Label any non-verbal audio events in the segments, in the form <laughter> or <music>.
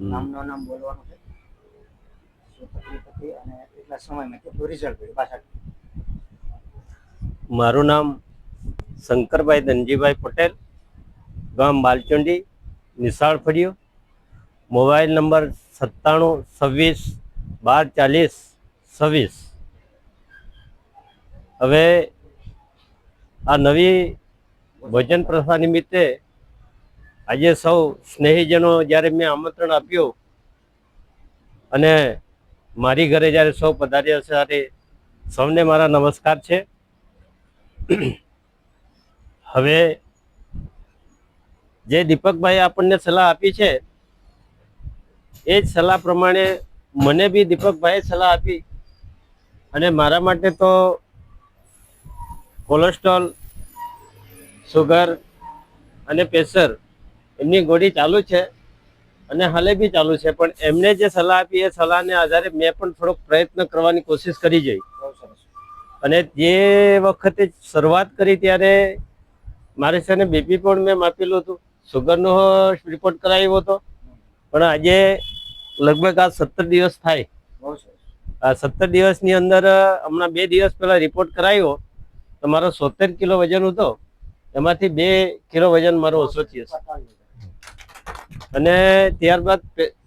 નામનો નામ બોલવાનું છે. શું તકલીફ હતી અને એટલા સમયમાં કેટલું રિઝલ્ટ મળ્યું પાછળ? મારું નામ શંકરભાઈ ધનજીભાઈ પટેલ ગામ બાલચુંડી નિશાળ ફળિયું. મોબાઈલ નંબર સત્તાણું છવ્વીસ બાર ચાલીસ છવ્વીસ. હવે આ નવી ભોજન પ્રથા નિમિત્તે આજે સૌ સ્નેહીજનો જ્યારે મેં આમંત્રણ આપ્યું અને મારી ઘરે જ્યારે સૌ પધાર્યા છે, ત્યારે સૌને મારા નમસ્કાર છે. હવે જે દીપકભાઈ આપણને સલાહ આપી છે, એ જ સલાહ પ્રમાણે મને બી દીપકભાઈએ સલાહ આપી અને મારા માટે તો કોલેસ્ટ્રોલ, સુગર અને પ્રેશર એમની ગોળી ચાલુ છે અને હાલે બી ચાલુ છે. પણ એમને જે સલાહ આપી એ સલાહને આધારે મેં પણ થોડોક પ્રયત્ન કરવાની કોશિશ કરી જોઈ. અને જે વખતે શરૂઆત કરી ત્યારે મારે છે ને બીપી પણ મેં માપેલું હતું. સુગરનો રિપોર્ટ કરાવ્યો હતો. પણ આજે લગભગ આ સત્તર દિવસ થાય. આ સત્તર દિવસની અંદર હમણાં બે દિવસ પહેલા રિપોર્ટ કરાવ્યો. તો મારો સોતેર કિલો વજન હતો. એમાંથી બે કિલો વજન મારો ઓછો થયો અને ત્યારબાદ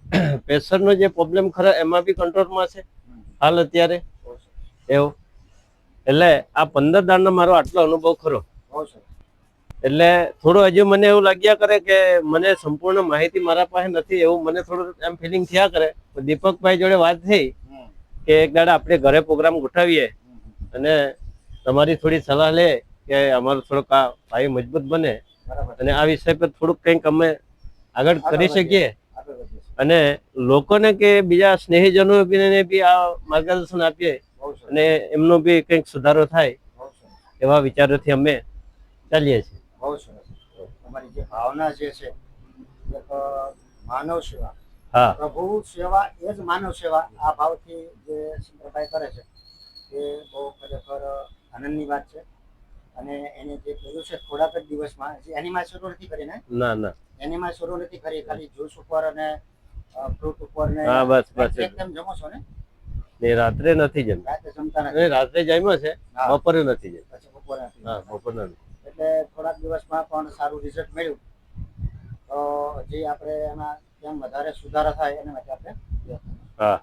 <clears throat> પ્રેશરનો જે પ્રોબ્લેમ ખરો એમાં બી કંટ્રોલમાં છે? હાલ અત્યારે? એવું? એટલે આ પંદર દાડનો મારો આટલો અનુભવ ખરો. એટલે થોડું હજુ મને એવું લાગ્યા કરે કે મને સંપૂર્ણ માહિતી મારા પાસે નથી એવું મને થોડું એમ ફિલિંગ થયા કરે. દીપકભાઈ જોડે વાત થઈ કે એક દાડા આપણે ઘરે પ્રોગ્રામ ગોઠવીએ અને તમારી થોડી સલાહ લે કે અમારો થોડોક આ ભાઈ મજબૂત બને. અને આ વિષય પર થોડુંક કંઈક અમે આગળ કરી શકીએ. અને લોકોને કે બીજા સ્નેહીજનો બી આ માર્ગદર્શન આપીએ અને એમનો બી કંઈક સુધારો થાય એવા વિચારોથી અમે ચાલીએ છીએ. બહુ સરસ. અમારી જે ભાવના જે છે માનવ સેવા. હા. પ્રભુ સેવા એ જ માનવ સેવા. આ ભાવથી જે શંકરભાઈ કરે છે એ બહુ ખરેખર આનંદની વાત છે. અને એને જે કર્યું છે થોડાક જ દિવસમાં એની માં શરૂ નથી કરી ને ના. ના એની શરૂ નથી કરી ખાલી જ્યુસ ઉપર અને ફ્રૂટ ઉપર ને હા, બસ, બસ. એકદમ જમો છો ને? ને રાત્રે નથી જમતા. રાતે જમતા નથી. રાત્રે જમ્યો છે. બપોરે નથી પછી બપોરે હા બપોરે નથી. એટલે થોડાક દિવસમાં પણ સારું રિઝલ્ટ મળ્યું. તો હજી આપણે એમાં કેમ વધારે સુધારા થાય એના માટે આપણે હા.